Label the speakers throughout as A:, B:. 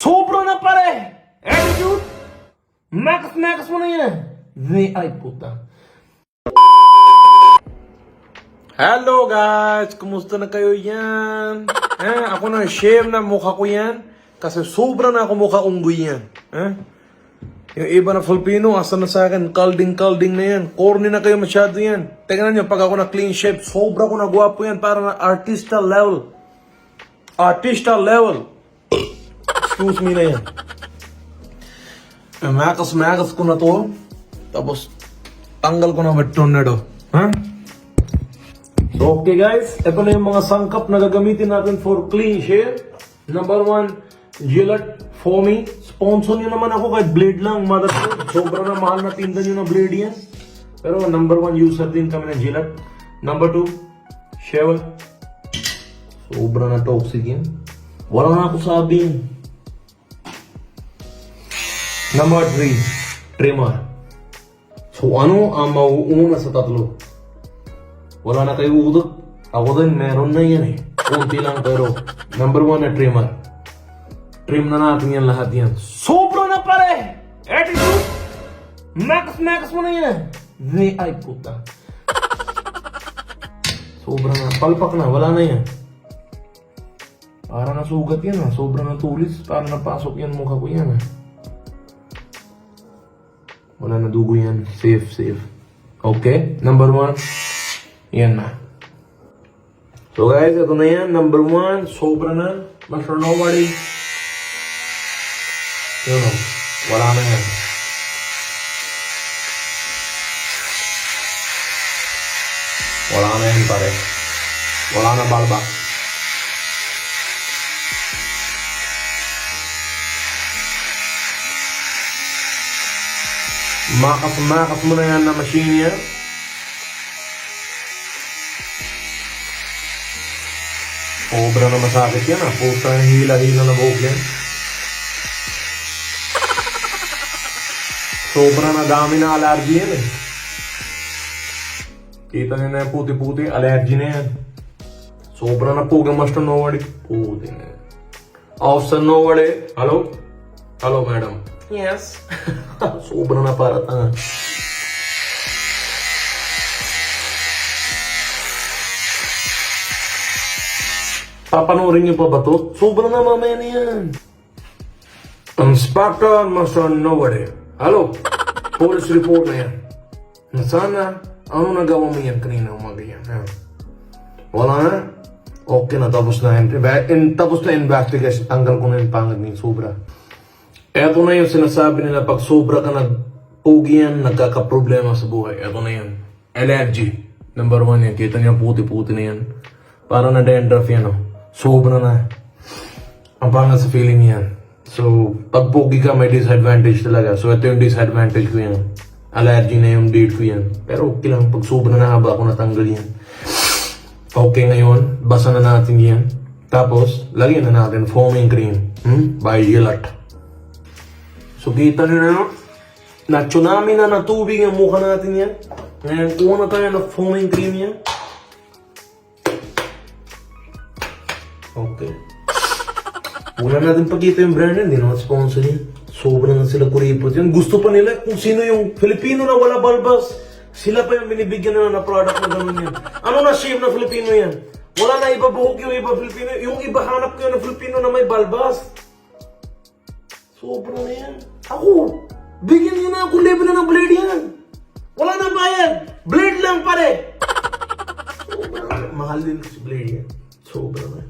A: Sobra na pare! Attitude! Makas-makas mo na yan! Ni ay puta. Hello guys! Kumusta na kayo yan? Eh, ako na share na mukha ko yan. Kasi sobra na ako mukha unggoy yan. Eh? Yung iba na Filipino, asa na sa akin, kalding-kalding na yan. Corny na kayo masyado yan. Tingnan nyo, pag ako na clean shave, sobra ko na gwapo yan para na artista level. Artista level. Excuse me na yan. Eh, Makas-makas ko na to. Tapos, tanggal ko na with tornado. Ha? So, okay guys. Ito na yung mga sangkap na gagamitin natin for clean shave. Number one, Gillette Foamy. Sponsor nyo naman ako kahit blade lang, mother Sobrang na mahal na tinda nyo na blade yan. Pero number one user din kami ng Gillette. Number two, Shevel. Sobra na toxic yan. Wala na ako sabihin. Number 3, trimmer. So ano ang mauuna sa tatlo? Wala na kayo udot. Ako din, meron na yan eh. Kunti lang pero number 1 na trimmer. Trim na natin yan lahat yan. Sobra na pare! Attitude! Makas-makas mo na yan! Ni ay puta. Sobra na. Palpak na. Wala na yan. Para nasugat yan ah. Sobra na tulis. Para napasok yan mukha ko yan ah. Na dugo yan. Safe, safe. Okay? Number one. Yan na. So guys, ito na yan. Number one. Sobra na. Master nobody. Yun o. Wala na yan. Wala na yan pare. Wala na balba. Makas-makas mo na yan na machine yan. Obra na masakit yan ah. Puta hila-hila na buhok yan. Sobra na dami na allergy yan eh. Kita niyo na yung puti-puti, allergy na yan. Sobra na po master nobody. Puti na yan. Officer nobody. Hello? Hello madam. Yes. Sobra na para tanga. Papanoorin niyo pa ba to? Sobra na mamaya na yan. Inspector Master Nobody. Hello? Police report na yan. Na sana, ano nagawa mo yan kanina umaga yan? Wala na? Okay na, tapos na. In, in, tapos na investigation. Tanggal ko na yung pangad ni Sobra. Eto na yung sinasabi nila pag sobra ka nagpugi yan, nagkakaproblema sa buhay. Eto na yan. Allergy. Number one yan. Kita niyo puti-puti na yan. Para na dandruff yan, oh. Sobra na. Ang pangat sa feeling yan. So, pag pogi ka, may disadvantage talaga. So, ito yung disadvantage ko yan. Allergy na yung date ko yan. Pero okay lang, pag sobra na haba ako natanggal yan. Okay ngayon, basa na natin yan. Tapos, lagyan na natin foaming cream. Hmm? By Gillette. So, kita nyo na yun? Na tsunami na na tubig ang mukha natin yan. Ngayon, kuha na tayo ng foaming cream yan. Okay. Una natin pagkita yung brand hindi naman sponsor yan. Sobrang na sila kuripot yan. Gusto pa nila kung sino yung Filipino na wala balbas. Sila pa yung binibigyan nila na product na gano'n yan. Ano na shame na Filipino yan? Wala na iba buhok yung iba Filipino. Yung iba hanap ko yun na Filipino na may balbas. Sobra na yan. Ako, bigyan niyo na ako level na ng blade yan. Wala na bayad. Blade lang pare. Sobra na. Mahal din si blade yan. Sobra na.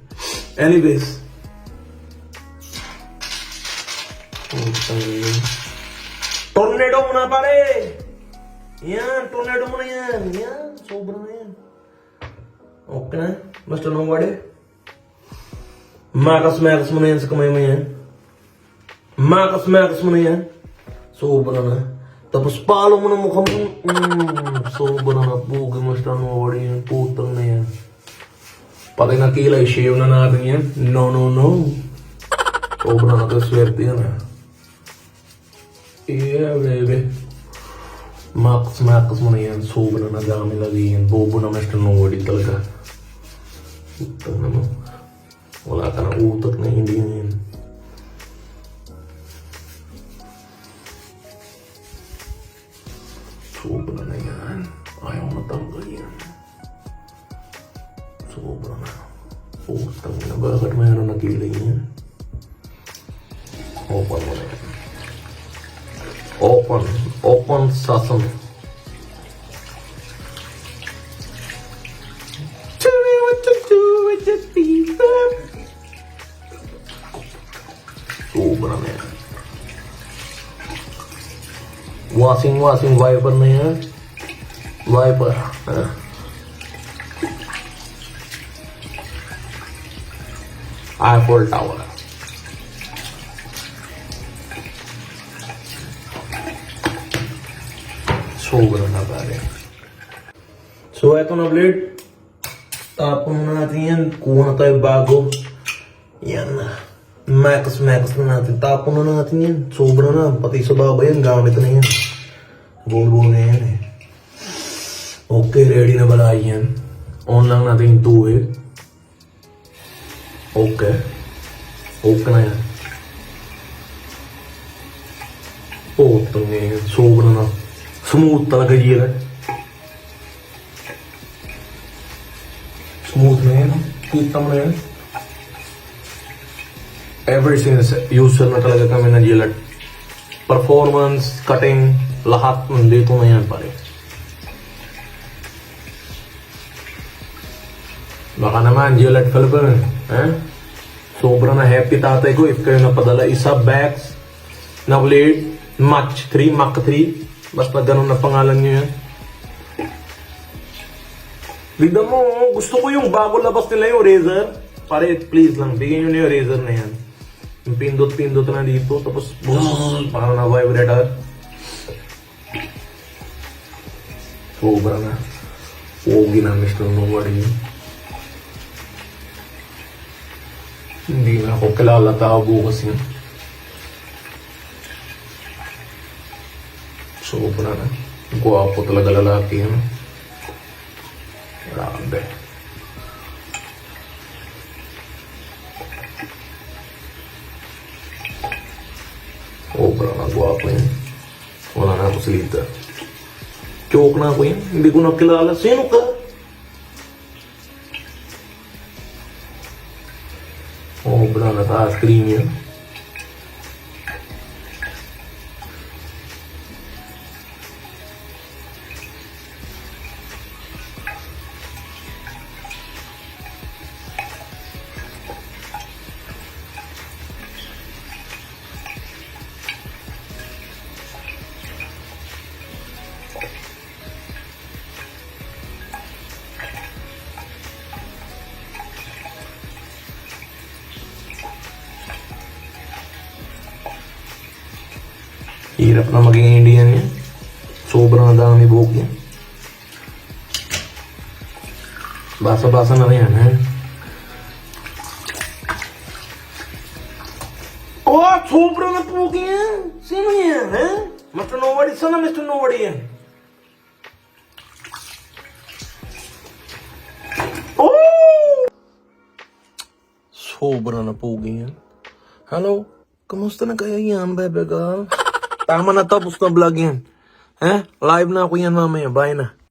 A: Anyways. Putang ina. Tornado mo na pare. Yan, tornado mo na yan. Yan, sobra na yan. Okay na, basta nung wade. Makas-makas mo na yan sa kamay mo yan. Makas-makas mo na yan. Sobra na. Tapos palo mo na mukha mo. Mm, sobra na. Bugi mo siya nung wade yan. Putang na yan. Pati na shave na natin yan. No, no, no. Sobra na to swerte yan ah. Yeah, baby. Max, max mo na yan. Sobra na dami lagi yan. Bobo na mas nunodi talaga. Utang na mo. Wala ka na utak na hindi na yan. Open, open sesame. Tell me what to do with this pizza. Oh, brother! I'm. Washing, washing, wiper, man. Wiper. Ah. Eiffel Tower. Eto na blade. Tapon na natin yan. Kuha na tayo bago. Yan na. Max, max na natin. Tapon na natin yan. Sobra na. Pati sa baba yan. Gamit na yan. Volvo na yan eh. Okay, ready na bala yan. On lang natin yung tuhig. Okay. Okay na yan. Putang na yan. Sobra na. Smooth talaga yan. Smooth na yan. Kita mo na yan. Ever since user na talaga kami ng Gillette. Performance, cutting, lahat nandito na yan pare. Baka naman, Gillette Philippines. Eh? Sobra na happy tatay ko if kayo napadala isa bags na blade Match 3, Mach 3. Basta ganun na pangalan nyo yan. Bigyan mo, gusto ko yung bago labas nila yung razor. Pare, please lang, bigyan nyo na yung razor na yan. Yung pindot-pindot na dito, tapos boom, parang na-vibrate agad. Sobra na. Pogi na Mr. Nobody. Hindi na ako kilala tao bukas yun. Sobra na. Gwapo talaga lalaki yun. Grabe. Sobra na gwapo yun. Wala na ako salita. Joke na ako yun. Hindi ko na kilala. Sino ka? Sobra na taas cream yun. Hirap na maging Indian yan. Sobrang dami buhok yan. Basa-basa na rin yan, ha? Oh, sobrang na buhok yan. Sino yan, ha? Mr. Nobody, sana Mr. Nobody yan. Oh! Sobrang na pugi yan. Hello? Kamusta na kaya yan, bebe girl? Tama na tapos na vlog yan. Eh? Live na ako yan mamaya. Bye na.